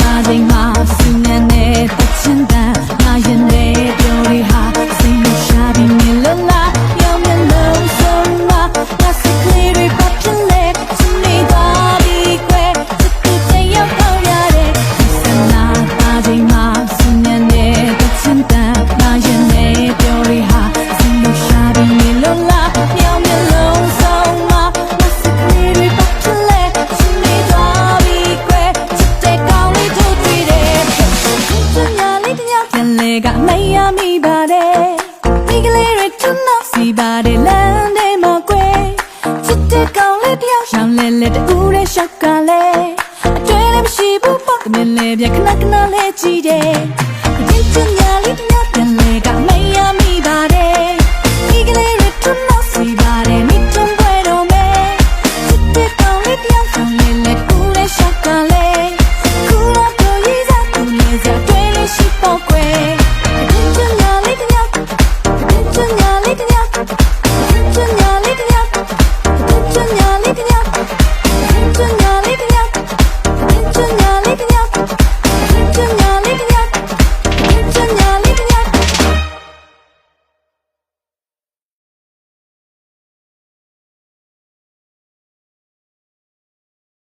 သာစိမ်မှာစင်းနေတဲ့ ခိုင်ရမိပါတယ်မိကလေးတွေချွတ်နောက်စီပါတယ်လမ်းထဲမှာကွယ်ချစ်တဲ့ကောင်လေးတယောက်ရှောင်းလဲလဲတူတဲ့ရှောက်ကလည်းအတွေ့လည်းမရှိဘူးပေါ့ကမြင်လဲပြခဏခဏလဲကြည့်တယ်